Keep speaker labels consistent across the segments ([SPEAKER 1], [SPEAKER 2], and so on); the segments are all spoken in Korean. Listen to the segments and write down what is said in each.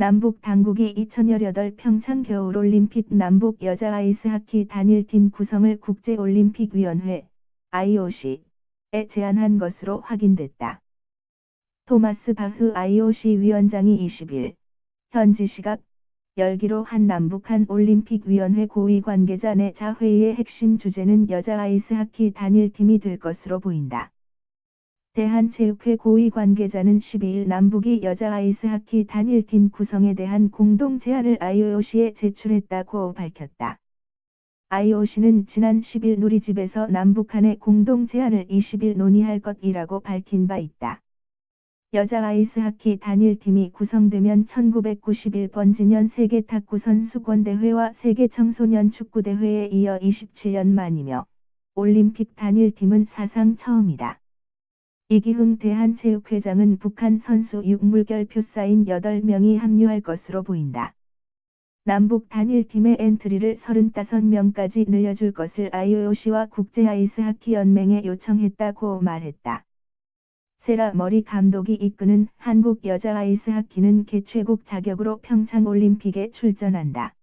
[SPEAKER 1] 남북 당국이 2018 평창 겨울올림픽 남북 여자 아이스하키 단일팀 구성을 국제올림픽위원회 IOC에 제안한 것으로 확인됐다. 토마스 바흐 IOC 위원장이 20일 현지 시각 열기로 한 남북한 올림픽위원회 고위 관계자 내자 회의의 핵심 주제는 여자 아이스하키 단일팀이 될 것으로 보인다. 대한체육회 고위 관계자는 12일 남북이 여자 아이스하키 단일팀 구성에 대한 공동 제안을 IOC에 제출했다고 밝혔다. IOC는 지난 10일 누리집에서 남북한의 공동 제안을 20일 논의할 것이라고 밝힌 바 있다. 여자 아이스하키 단일팀이 구성되면 1991번 지년 세계 탁구 선수권대회와 세계 청소년 축구대회에 이어 27년 만이며 올림픽 단일팀은 사상 처음이다. 이기흥 대한체육회장은 북한 선수 6물결표 사인 8명이 합류할 것으로 보인다. 남북 단일팀의 엔트리를 35명까지 늘려줄 것을 IOC와 국제 아이스하키 연맹에 요청했다고 말했다. 세라 머리 감독이 이끄는 한국 여자 아이스하키는 개최국 자격으로 평창올림픽에 출전한다.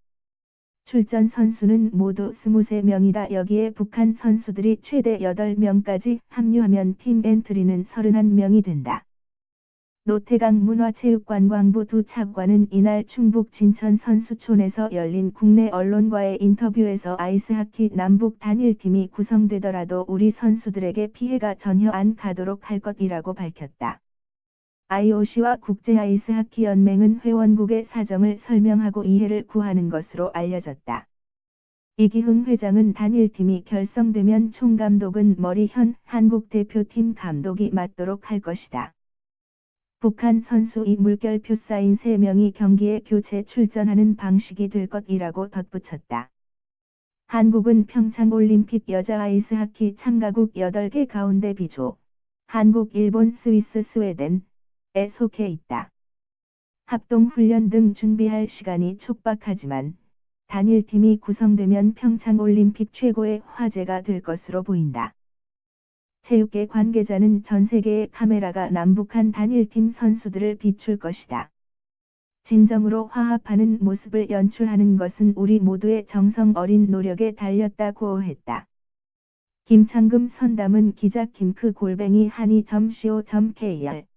[SPEAKER 1] 출전 선수는 모두 23명이다. 여기에 북한 선수들이 최대 8명까지 합류하면 팀 엔트리는 31명이 된다. 노태강 문화체육관 광부 두 차관은 이날 충북 진천 선수촌에서 열린 국내 언론과의 인터뷰에서 아이스하키 남북 단일팀이 구성되더라도 우리 선수들에게 피해가 전혀 안 가도록 할 것이라고 밝혔다. IOC와 국제 아이스하키 연맹은 회원국의 사정을 설명하고 이해를 구하는 것으로 알려졌다. 이기흥 회장은 단일팀이 결성되면 총감독은 머리현 한국 대표팀 감독이 맡도록 할 것이다. 북한 선수 이 물결표 사인 3명이 경기에 교체 출전하는 방식이 될 것이라고 덧붙였다. 한국은 평창올림픽 여자 아이스하키 참가국 8개 가운데 비조, 한국, 일본, 스위스, 스웨덴 에 속해 있다. 합동훈련 등 준비할 시간이 촉박하지만 단일팀이 구성되면 평창올림픽 최고의 화제가 될 것으로 보인다. 체육계 관계자는 전 세계의 카메라가 남북한 단일팀 선수들을 비출 것이다. 진정으로 화합하는 모습을 연출하는 것은 우리 모두의 정성 어린 노력에 달렸다고 했다. 김창금 선담은 기자 김크 골뱅이 한이.co.kr